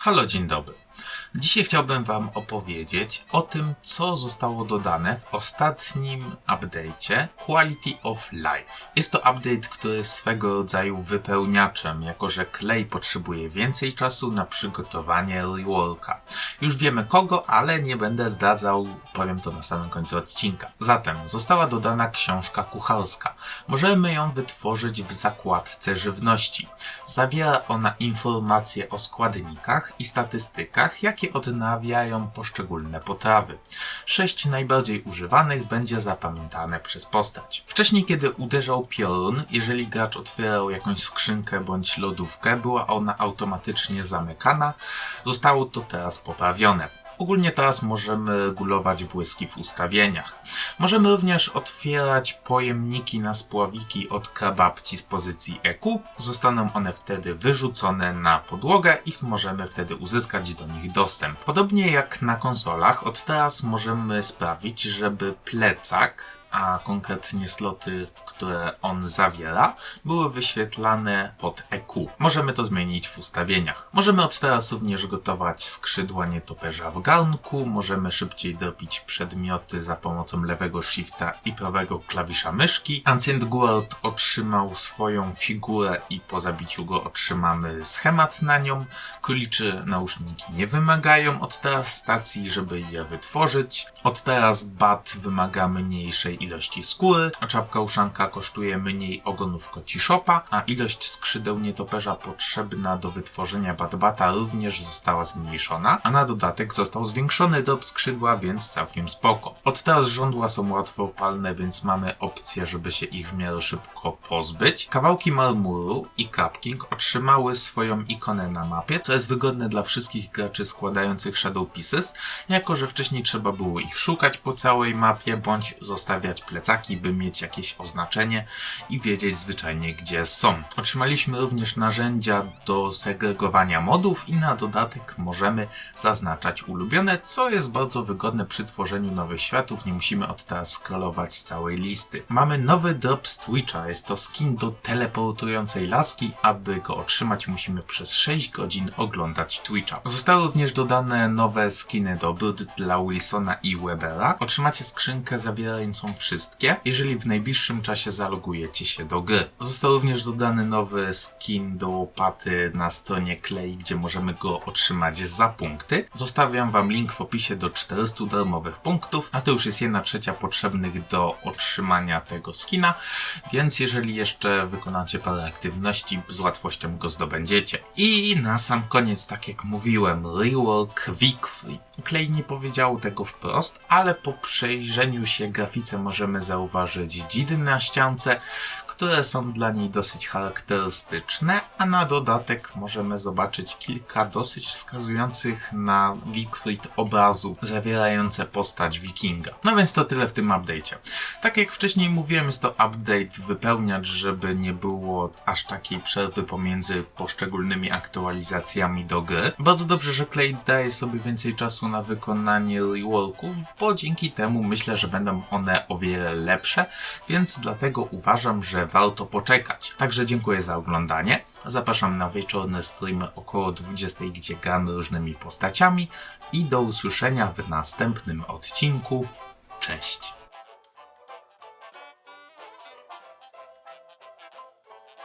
Halo, dzień dobry. Dzisiaj chciałbym Wam opowiedzieć o tym, co zostało dodane w ostatnim update'cie Quality of Life. Jest to update, który jest swego rodzaju wypełniaczem, jako że Clay potrzebuje więcej czasu na przygotowanie reworka. Już wiemy kogo, ale nie będę zdradzał, powiem to na samym końcu odcinka. Zatem została dodana książka kucharska. Możemy ją wytworzyć w zakładce żywności. Zawiera ona informacje o składnikach i statystykach, jakie odnawiają poszczególne potrawy. Sześć najbardziej używanych będzie zapamiętane przez postać. Wcześniej, kiedy uderzał piorun, jeżeli gracz otwierał jakąś skrzynkę bądź lodówkę, była ona automatycznie zamykana. Zostało to teraz poprawione. Ogólnie teraz możemy regulować błyski w ustawieniach. Możemy również otwierać pojemniki na spławiki od krababci z pozycji EQ. Zostaną one wtedy wyrzucone na podłogę i możemy wtedy uzyskać do nich dostęp. Podobnie jak na konsolach, od teraz możemy sprawić, żeby plecak a konkretnie sloty, które on zawiera, były wyświetlane pod EQ. Możemy to zmienić w ustawieniach. Możemy od teraz również gotować skrzydła nietoperza w garnku, możemy szybciej dobić przedmioty za pomocą lewego shifta i prawego klawisza myszki. Ancient Guard otrzymał swoją figurę i po zabiciu go otrzymamy schemat na nią. Króliczy nauszniki nie wymagają od teraz stacji, żeby je wytworzyć. Od teraz bat wymaga mniejszej ilości skóry, a czapka uszanka kosztuje mniej ogonów kociszopa, a ilość skrzydeł nietoperza potrzebna do wytworzenia Batbata również została zmniejszona, a na dodatek został zwiększony dop skrzydła, więc całkiem spoko. Od teraz żądła są łatwopalne, więc mamy opcję, żeby się ich w miarę szybko pozbyć. Kawałki marmuru i Crab otrzymały swoją ikonę na mapie, co jest wygodne dla wszystkich graczy składających Shadow Pieces, jako że wcześniej trzeba było ich szukać po całej mapie, bądź zostawiać plecaki, by mieć jakieś oznaczenie i wiedzieć zwyczajnie gdzie są. Otrzymaliśmy również narzędzia do segregowania modów i na dodatek możemy zaznaczać ulubione, co jest bardzo wygodne przy tworzeniu nowych światów. Nie musimy od teraz scrollować całej listy. Mamy nowy drop z Twitcha. Jest to skin do teleportującej laski. Aby go otrzymać musimy przez 6 godzin oglądać Twitcha. Zostały również dodane nowe skiny do brud dla Wilsona i Webera. Otrzymacie skrzynkę zawierającą wszystkie, jeżeli w najbliższym czasie zalogujecie się do gry. Został również dodany nowy skin do łopaty na stronie Clay, gdzie możemy go otrzymać za punkty. Zostawiam wam link w opisie do 400 darmowych punktów, a to już jest jedna trzecia potrzebnych do otrzymania tego skina, więc jeżeli jeszcze wykonacie parę aktywności, z łatwością go zdobędziecie. I na sam koniec, tak jak mówiłem, rework Wickfree. Clay nie powiedział tego wprost, ale po przejrzeniu się grafice możemy zauważyć dzidy na ściance, które są dla niej dosyć charakterystyczne, a na dodatek możemy zobaczyć kilka dosyć wskazujących na Wickfried obrazów zawierające postać wikinga. No więc to tyle w tym update'cie. Tak jak wcześniej mówiłem, jest to update wypełniacz, żeby nie było aż takiej przerwy pomiędzy poszczególnymi aktualizacjami do gry. Bardzo dobrze, że Clay daje sobie więcej czasu na wykonanie reworków, bo dzięki temu myślę, że będą one o wiele lepsze, więc dlatego uważam, że warto poczekać. Także dziękuję za oglądanie. Zapraszam na wieczorne streamy około 20, gdzie gramy różnymi postaciami i do usłyszenia w następnym odcinku. Cześć!